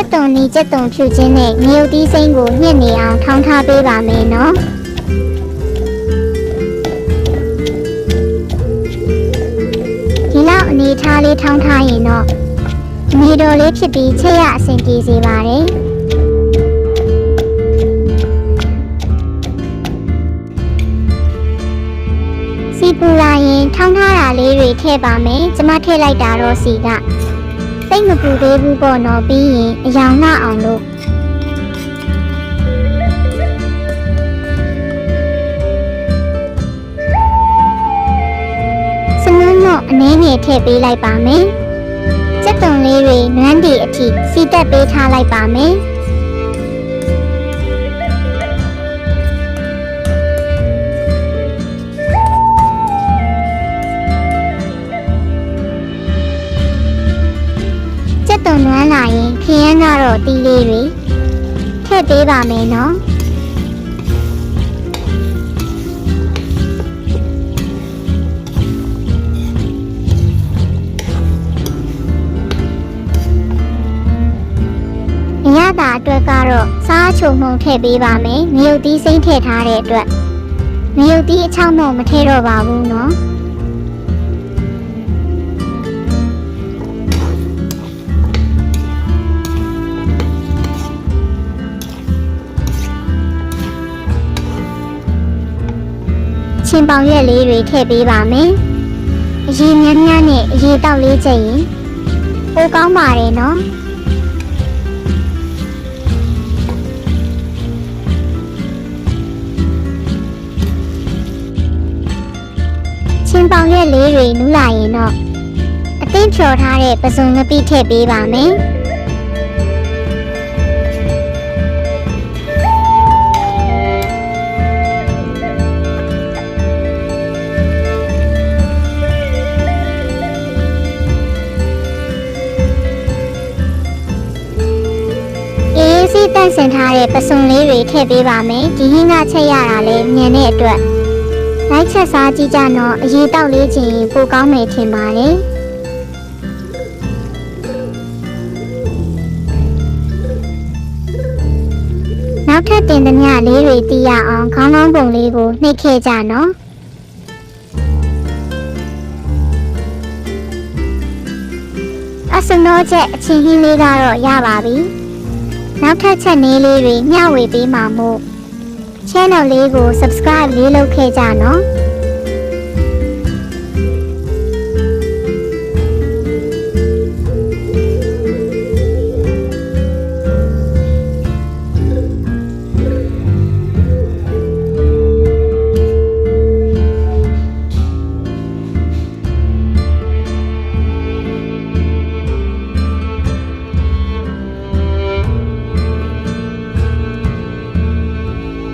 က်တုံနီကြက်တုံဖြူခြင်းနဲ့ငရုတ်သီးစိမ့်ကိုညှစ်နေအောင်ထောင်းထားပေးပါမယ်နော်ဒီလောက်အနေထားလေးထောင်းထားရင်တော့နေတော်လေးဖြစ်ပြီးချက်ရအဆင်ပြေစေပါတယ်စီပူလာရင်ထောင်းထားတာလေးတွေထည့်ပါမယ်ကျမထည့်လိုက်တာတော့စီက စိတ်မပူသေးဘူးပေါ့နော်ပြီးရင်အယောင်နှအောင်လို့စနွန်းတော့အနည်းငယ်ထည့်ပေးလိုက်ပါမယ်စက်တုံလေးတွေနွမ်းဒီအထိစီတက်ပေးထားလိုက်ပါမယ် တုံနွမ်းလာရင်ခရမ်းကတော့တီးလေးတွေထည့်ပေးပါမယ်နော်အရသာအတွက်ကတော့စားချုံမှုံထည့်ပေးပါမယ်ငရုတ်သီးစိမ့်ထည့်ထားတဲ့အတွက်ငရုတ်သီးအချောင်းမုံမထည့်တော့ပါဘူးနော် ချင်းပေါင်ရက်လေးတွေထည့်ပေးပါမယ်။အရေးများများနဲ့အရေးတောက်လေးချက်ရင်ပိုကောင်းပါတယ်နော်။ချင်းပေါင်ရက်လေးတွေနူးလာရင်တော့အသင်းဖြော်ထားတဲ့ပစုံငပိထည့်ပေးပါမယ်။ န့်စင်ထားတဲ့ပစုံလေးတွေထည့်ပေးပါမယ်ဒီဟင်းကချက်ရတာလဲညံတဲ့အတွက်လိုက်ချက်စားကြည့်ကြတော့အရေးတောက်လေးချင်းပိုကောင်းမယ်ထင်ပါတယ်နောက်ထပ်တင်သမျှလေးတွေတီးရအောင်ခေါင်းလောင်းပုံလေးကိုနှိပ်ခဲ့ကြနော်အစနောချက်အချင်းဟင်းလေးကတော့ရပါပြီ နောက်ထပ်ချက်နည်းလေးတွေမျှဝေပေးမှာမို့ channel လေးကို subscribe လေးလုပ်ခဲ့ကြနော်